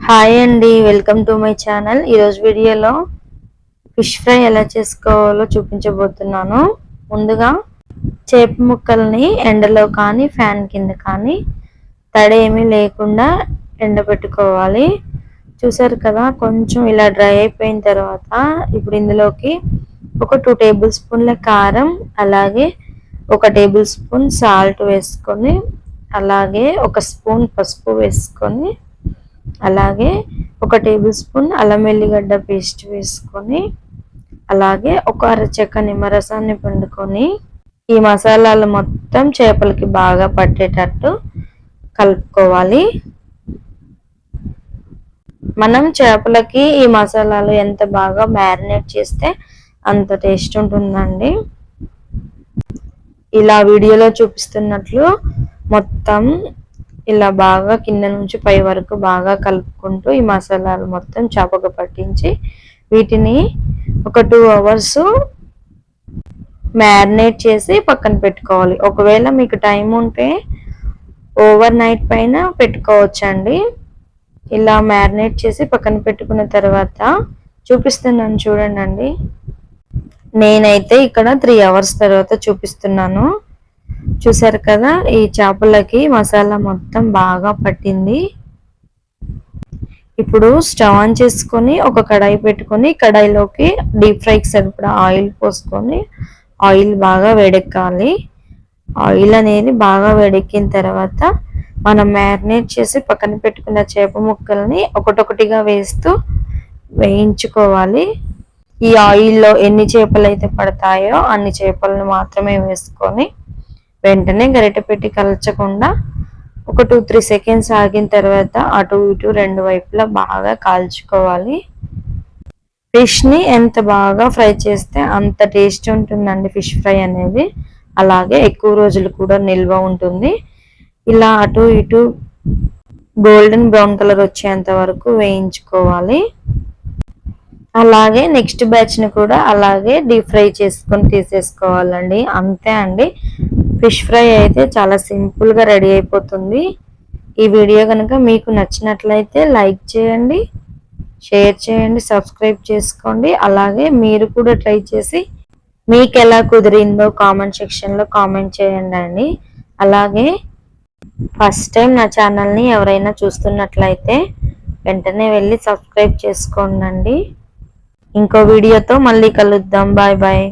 Hi అండి welcome to my channel. ఈరోజు వీడియోలో ఫిష్ ఫ్రై ఎలా చేసుకోవాలో చూపించబోతున్నాను. ముందుగా చేప ముక్కల్ని ఎండలో కానీ ఫ్యాన్ కింద కానీ తడి ఏమీ లేకుండా ఎండబెట్టుకోవాలి. చూసారు కదా కొంచెం ఇలా డ్రై అయిపోయిన తర్వాత ఇప్పుడు ఇందులోకి ఒక టూ టేబుల్ స్పూన్ల కారం అలాగే ఒక టేబుల్ స్పూన్ సాల్ట్ వేసుకొని అలాగే ఒక స్పూన్ పసుపు వేసుకొని అలాగే ఒక టేబుల్ స్పూన్ అల్లం వెల్లిగడ్డ పేస్ట్ వేసుకొని అలాగే ఒక అరచెక్క నిమ్మరసాన్ని పిండుకొని ఈ మసాలాలు మొత్తం చేపలకి బాగా పట్టేటట్టు కలుపుకోవాలి. మనం చేపలకి ఈ మసాలాలు ఎంత బాగా మ్యారినేట్ చేస్తే అంత టేస్ట్ ఉంటుందండి. ఇలా వీడియోలో చూపిస్తున్నట్లు మొత్తం ఇలా బాగా కింద నుంచి పై వరకు బాగా కలుపుకుంటూ ఈ మసాలాలు మొత్తం చేపకు పట్టించి వీటిని ఒక టూ అవర్స్ మ్యారినేట్ చేసి పక్కన పెట్టుకోవాలి. ఒకవేళ మీకు టైం ఉంటే ఓవర్ నైట్ పైన పెట్టుకోవచ్చండి. ఇలా మ్యారినేట్ చేసి పక్కన పెట్టుకున్న తర్వాత చూపిస్తున్నాను చూడండి నేనైతే ఇక్కడ త్రీ అవర్స్ తర్వాత చూపిస్తున్నాను. చూసారు కదా ఈ చేపలకి మసాలా మొత్తం బాగా పట్టింది. ఇప్పుడు స్టవ్ ఆన్ చేసుకొని ఒక కడాయి పెట్టుకొని కడాయిలోకి డీప్ ఫ్రైకి సరిపడా ఆయిల్ పోసుకొని ఆయిల్ బాగా వేడెక్కాలి. ఆయిల్ అనేది బాగా వేడెక్కిన తర్వాత మనం మ్యారినేట్ చేసి పక్కన పెట్టుకున్న చేప ముక్కల్ని ఒకటొకటిగా వేస్తూ వేయించుకోవాలి. ఈ ఆయిల్లో ఎన్ని చేపలు అయితే పడతాయో అన్ని చేపలను మాత్రమే వేసుకొని వెంటనే గరిట పెట్టి కలచకుండా ఒక టూ త్రీ సెకండ్స్ ఆగిన తర్వాత అటు ఇటు రెండు వైపులా బాగా కాల్చుకోవాలి. ఫిష్ని ఎంత బాగా ఫ్రై చేస్తే అంత టేస్ట్ ఉంటుందండి ఫిష్ ఫ్రై అనేది. అలాగే ఎక్కువ రోజులు కూడా నిల్వ ఉంటుంది. ఇలా అటు ఇటు గోల్డెన్ బ్రౌన్ కలర్ వచ్చేంత వరకు వేయించుకోవాలి. అలాగే నెక్స్ట్ బ్యాచ్ని కూడా అలాగే డీప్ ఫ్రై చేసుకొని తీసేసుకోవాలండి. అంతే అండి. ఫిష్ ఫ్రై అయితే చాలా సింపుల్గా రెడీ అయిపోతుంది. ఈ వీడియో కనుక మీకు నచ్చినట్లయితే లైక్ చేయండి షేర్ చేయండి సబ్స్క్రైబ్ చేసుకోండి. అలాగే మీరు కూడా ట్రై చేసి మీకు ఎలా కుదిరిందో కామెంట్ సెక్షన్లో కామెంట్ చేయండి అండి. అలాగే ఫస్ట్ టైం నా ఛానల్ని ఎవరైనా చూస్తున్నట్లయితే వెంటనే వెళ్ళి సబ్స్క్రైబ్ చేసుకోండి ఇంకో వీడియోతో మళ్ళీ కలుద్దాం. Bye bye.